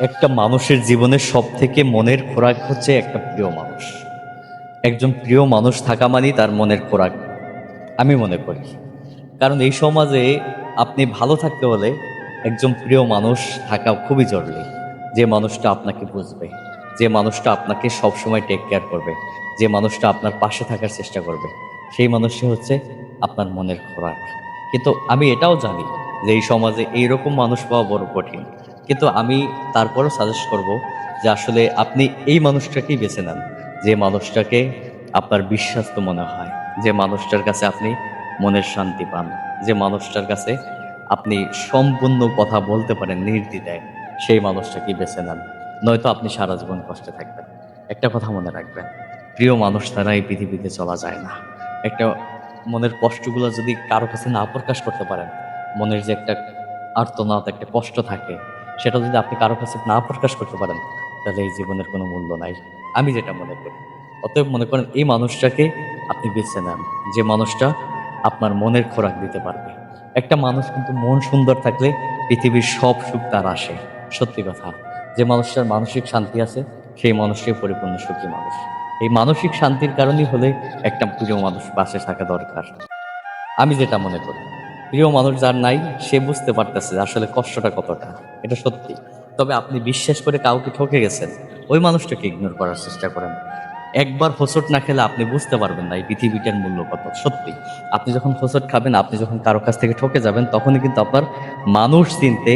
একটা মানুষের জীবনের সব থেকে মনের খোরাক হচ্ছে একটা প্রিয় মানুষ। একজন প্রিয় মানুষ থাকা মানেই তার মনের খোরাক। আমি মনে করি। কারণ এই সমাজে আপনি ভালো থাকতে হলে একজন প্রিয় মানুষ থাকা খুবই জরুরি। যে মানুষটা আপনাকে বুঝবে, যে মানুষটা আপনাকে সবসময় টেক কেয়ার করবে, যে মানুষটা আপনার পাশে থাকার চেষ্টা করবে, সেই মানুষটা হচ্ছে আপনার মনের খোরাক। কিন্তু আমি এটাও জানি যে এই সমাজে এইরকম মানুষ পাওয়া বড় কঠিন। কিন্তু আমি তারপরও সাজেস্ট করব যে আসলে আপনি এই মানুষটাকেই বেছে নেন। যে মানুষটাকে আপনার বিশ্বাস্ত মনে হয়, যে মানুষটার কাছে আপনি মনের শান্তি পান, যে মানুষটার কাছে আপনি সম্পূর্ণ কথা বলতে পারেন নির্দ্বিধায়, সেই মানুষটাকেই বেছে নেন। নয়তো আপনি সারা জীবন কষ্টে থাকবেন। একটা কথা মনে রাখবেন, প্রিয় মানুষ তারা এই পৃথিবীতে চলা যায় না। একটা মনের কষ্টগুলো যদি কারও কাছে না প্রকাশ করতে পারেন, মনের যে একটা আর্তনাদ, একটা কষ্ট থাকে সেটা যদি আপনি কারও কাছে না প্রকাশ করতে পারেন, তাহলে এই জীবনের কোনো মূল্য নাই। আমি যেটা মনে করি, অতএব মনে করেন এই মানুষটাকে আপনি বেছে নেন, যে মানুষটা আপনার মনের খোরাক দিতে পারবে। একটা মানুষ কিন্তু মন সুন্দর থাকলে পৃথিবীর সব সুখ তার আসে, সত্যি কথা। যে মানুষটার মানসিক শান্তি আছে, সেই মানুষটাই পরিপূর্ণ সুখী মানুষ। এই মানসিক শান্তির কারণেই হলে একটা প্রিয় মানুষ পাশে থাকা দরকার। আমি যেটা মনে করি প্রিয় মানুষ যার নাই, সে বুঝতে পারতেছে আসলে কষ্টটা কতটা। এটা সত্যি। তবে আপনি বিশ্বাস করে কাউকে ঠকে গেছেন, ওই মানুষটাকে ইগনোর করার চেষ্টা করেন। একবার হোসট না খেলে আপনি বুঝতে পারবেন না এই পৃথিবীটার মূল্য কত। সত্যি, আপনি যখন হোসট খাবেন, আপনি যখন কারও কাছ থেকে ঠকে যাবেন, তখনই কিন্তু আপনার মানুষ চিনতে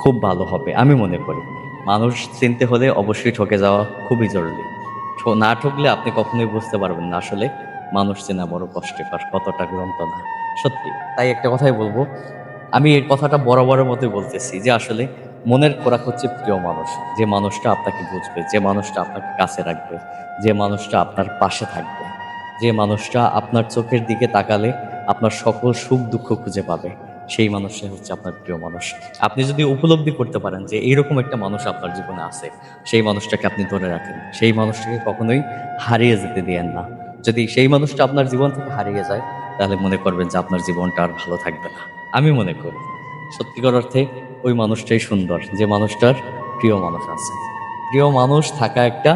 খুব ভালো হবে, আমি মনে করি। মানুষ চিনতে হলে অবশ্যই ঠকে যাওয়া খুবই জরুরি। না ঠকলে আপনি কখনোই বুঝতে পারবেন না আসলে মানুষ চেনা বড় কষ্টকর কতটা যন্ত্রণা সত্যি, তাই একটা কথাই বলব। আমি এই কথাটা বরাবরের মতোই বলতেছি যে আসলে মনের খোরাক হচ্ছে প্রিয় মানুষ। যে মানুষটা আপনাকে বুঝবে, যে মানুষটা আপনাকে কাছে রাখবে, যে মানুষটা আপনার পাশে থাকবে, যে মানুষটা আপনার চোখের দিকে তাকালে আপনার সকল সুখ দুঃখ খুঁজে পাবে, সেই মানুষটা হচ্ছে আপনার প্রিয় মানুষ। আপনি যদি উপলব্ধি করতে পারেন যে এইরকম একটা মানুষ আপনার জীবনে আছে, সেই মানুষটাকে আপনি ধরে রাখেন। সেই মানুষটাকে কখনোই হারিয়ে যেতে দিয়েন না। যদি সেই মানুষটা আপনার জীবন থেকে হারিয়ে যায় তাহলে মনে করবেন যে আপনার জীবনটা আর ভালো থাকবে না। আমি মনে করি সত্যিকার অর্থে ওই মানুষটাই সুন্দর, যে মানুষটার প্রিয় মানুষ আছে। প্রিয় মানুষ থাকা একটা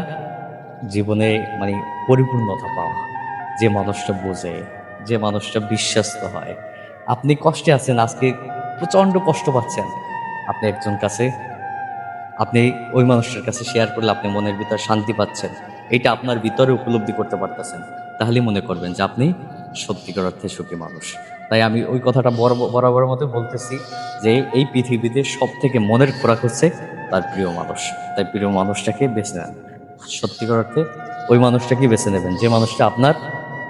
জীবনে মানে পরিপূর্ণতা পাওয়া, যে মানুষটা বোঝে, যে মানুষটা বিশ্বাস্ত হয়। আপনি কষ্টে আছেন, আজকে প্রচণ্ড কষ্ট পাচ্ছেন। আপনি একজন কাছে, আপনি ওই মানুষটার কাছে শেয়ার করলে আপনি মনের ভিতর শান্তি পাচ্ছেন। এটা আপনার ভিতরে উপলব্ধি করতে পারতেছেন। তাহলে মনে করবেন যে আপনি সত্যিকার অর্থে সুখী মানুষ। তাই আমি ওই কথাটা বরাবর মতো বলতেছি যে এই পৃথিবীতে সব থেকে মনের খোরাক হচ্ছে তার প্রিয় মানুষ। তাই প্রিয় মানুষটাকে বেছে নেন। সত্যিকার অর্থে ওই মানুষটাকে বেছে নেবেন। যে মানুষটা আপনার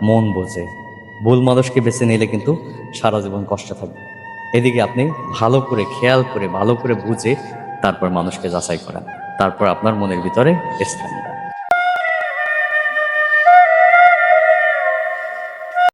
মন বোঝে। ভুল মানুষকে বেছে নিলে কিন্তু সারা জীবন কষ্ট থাকবে। এদিকে আপনি ভালো করে খেয়াল করে, ভালো করে বুঝে তারপর মানুষকে যাচাই করেন। তারপর আপনার মনের ভিতরে স্থান দেন।